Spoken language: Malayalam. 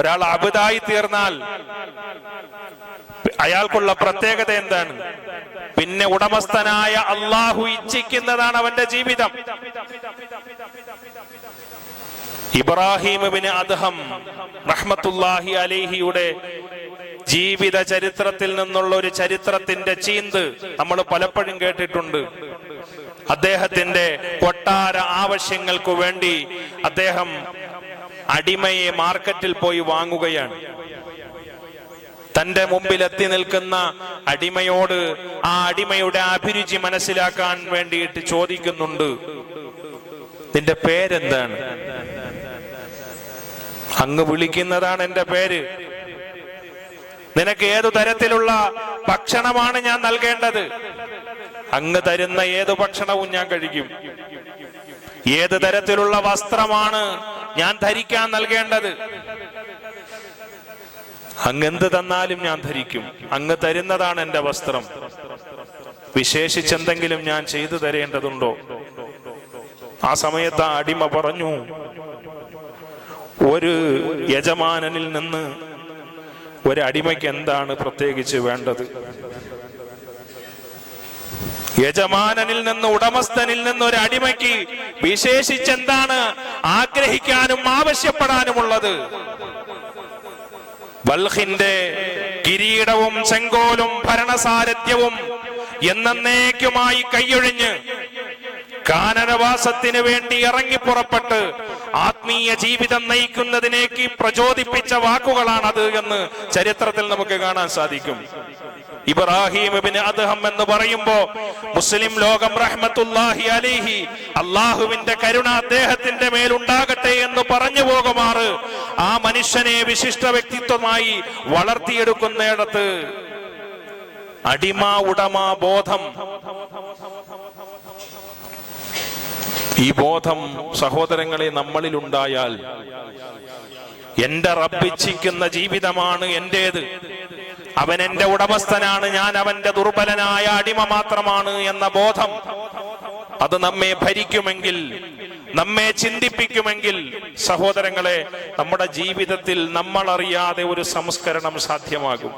ഒരാൾ അബുദായി തീർന്നാൽ അയാൾക്കുള്ള പ്രത്യേകത എന്താണ്? പിന്നെ ഉടമസ്ഥനായ അള്ളാഹു ഇച്ഛിക്കുന്നതാണ് അവന്റെ ജീവിതം. ഇബ്രാഹിമിന് അദ്ഹം റഹ്മത്തുല്ലാഹി അലിഹിയുടെ ജീവിത ചരിത്രത്തിൽ നിന്നുള്ള ഒരു ചരിത്രത്തിന്റെ ചീന്ത് നമ്മൾ പലപ്പോഴും കേട്ടിട്ടുണ്ട്. അദ്ദേഹത്തിന്റെ കൊട്ടാര ആവശ്യങ്ങൾക്കു വേണ്ടി അദ്ദേഹം അടിമയെ മാർക്കറ്റിൽ പോയി വാങ്ങുകയാണ്. തന്റെ മുമ്പിൽ എത്തി നിൽക്കുന്ന അടിമയോട് ആ അടിമയുടെ അഭിരുചി മനസ്സിലാക്കാൻ വേണ്ടിയിട്ട് ചോദിക്കുന്നുണ്ട്. നിന്റെ പേരെന്താണ്? അങ്ങ് വിളിക്കുന്നതാണ് എന്റെ പേര്. നിനക്ക് ഏതു തരത്തിലുള്ള ഭക്ഷണമാണ് ഞാൻ നൽകേണ്ടത്? അങ്ങ് തരുന്ന ഏതു ഭക്ഷണവും ഞാൻ കഴിക്കും. ഏത് തരത്തിലുള്ള വസ്ത്രമാണ് ഞാൻ ധരിക്കാൻ നൽകേണ്ടത്. അങ്ങെന്ത് തന്നാലും ഞാൻ ധരിക്കും. അങ്ങ് തരുന്നതാണ് എന്റെ വസ്ത്രം. വിശേഷിച്ചെന്തെങ്കിലും ഞാൻ ചെയ്തു തരേണ്ടതുണ്ടോ? ആ സമയത്ത് ആ അടിമ പറഞ്ഞു ഒരു യജമാനനിൽ നിന്ന് ഒരു അടിമയ്ക്ക് എന്താണ് പ്രത്യേകിച്ച് വേണ്ടത്? യജമാനനിൽ നിന്ന് ഉടമസ്ഥനിൽ നിന്ന് ഒരു അടിമയ്ക്ക് വിശേഷിച്ചെന്താണ്? ആഗ്രഹിക്കാനും ആവശ്യപ്പെടാനുമുള്ളത്. ബൽഹിന്റെ കിരീടവും ചെങ്കോലും ഭരണസാരഥ്യവും എന്നേക്കുമായി കൈയൊഴിഞ്ഞ് കാനനവാസത്തിന് വേണ്ടി ഇറങ്ങിപ്പുറപ്പെട്ട് ആത്മീയ ജീവിതം നയിക്കുന്നതിനേക്ക് പ്രചോദിപ്പിച്ച വാക്കുകളാണത് എന്ന് ചരിത്രത്തിൽ നമുക്ക് കാണാൻ സാധിക്കും. ഇബ്രാഹിം അദ്ഹം എന്ന് പറയുമ്പോ മുസ്ലിം ലോകം റഹ്മത്തുല്ലാഹി അലിഹി അള്ളാഹുവിന്റെ കരുണ അദ്ദേഹത്തിന്റെ മേലുണ്ടാകട്ടെ എന്ന് പറഞ്ഞു പോകുമാറ്. ആ മനുഷ്യനെ വിശിഷ്ട വ്യക്തിത്വമായി വളർത്തിയെടുക്കുന്നിടത്ത് അടിമ ഉടമ ബോധം. ഈ ബോധം സഹോദരങ്ങളെ നമ്മളിൽ ഉണ്ടായാൽ എന്റെ റബ്ബിച്ഛിക്കുന്ന ജീവിതമാണ് എന്റേത് അവൻ എന്റെ ഉടമസ്ഥനാണ് ഞാൻ അവന്റെ ദുർബലനായ അടിമ മാത്രമാണ് എന്ന ബോധം. അത് നമ്മെ ഭരിക്കുമെങ്കിൽ നമ്മെ ചിന്തിപ്പിക്കുമെങ്കിൽ സഹോദരങ്ങളെ നമ്മുടെ ജീവിതത്തിൽ നമ്മൾ അറിയാതെ ഒരു സംസ്കരണം സാധ്യമാകും.